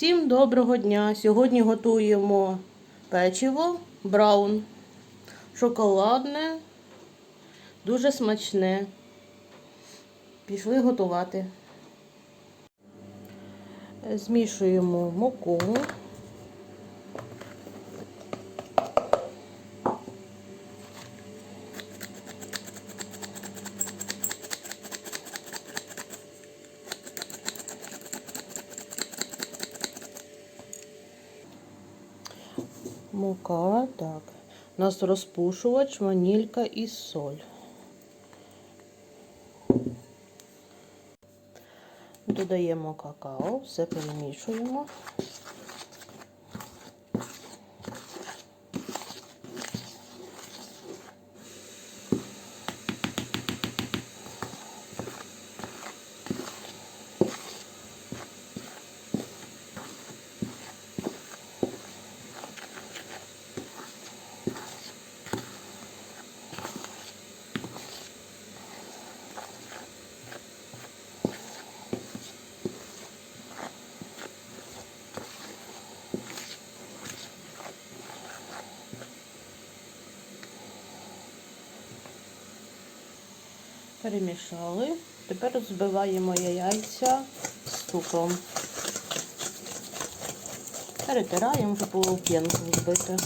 Всім доброго дня! Сьогодні готуємо печиво браун. Шоколадне, дуже смачне. Пішли готувати. Змішуємо муку. Мука, так. У нас розпушувач, ванілька і соль. Додаємо какао, все перемішуємо. Перемішали. Тепер збиваємо яйця з цукром. Перетираємо, щоб було п'янку збити.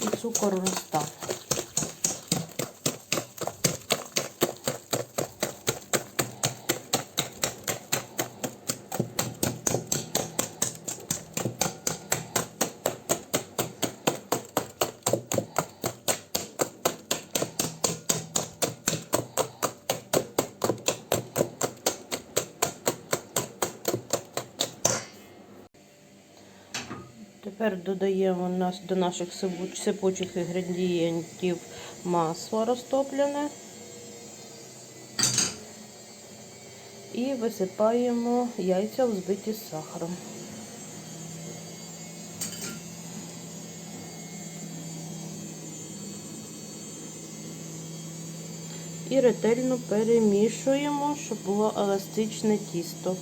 І цукор розтав. Тепер додаємо нас до наших сипуч- сипучих інгредієнтів масло розтоплене і висипаємо яйця взбиті з сахаром. І ретельно перемішуємо, щоб було еластичне тісто.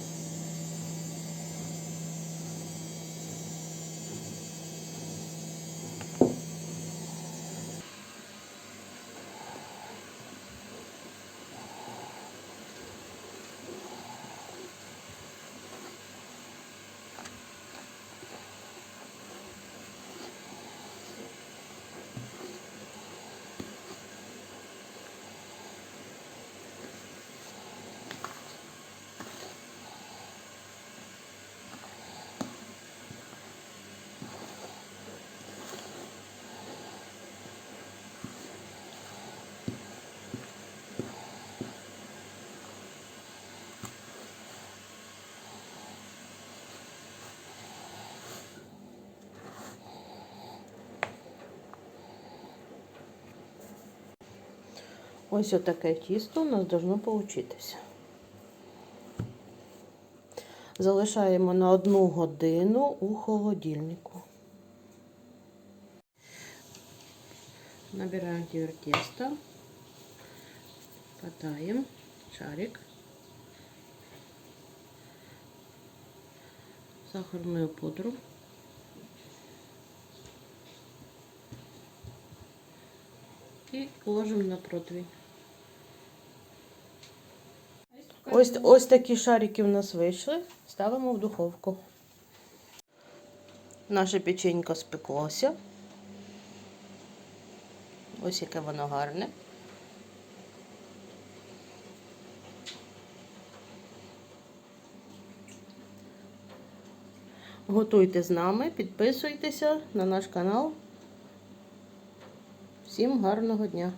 Ось отаке тісто у нас должно получитися. Залишаємо на одну годину у холодильнику. Набираем теперь тесто, катаем шарик, сахарную пудру, и ложим на противень. Ось, ось такі шарики в нас вийшли. Ставимо в духовку. Наше печенько спеклося. Ось яке воно гарне. Готуйте з нами, підписуйтеся на наш канал. Всім гарного дня!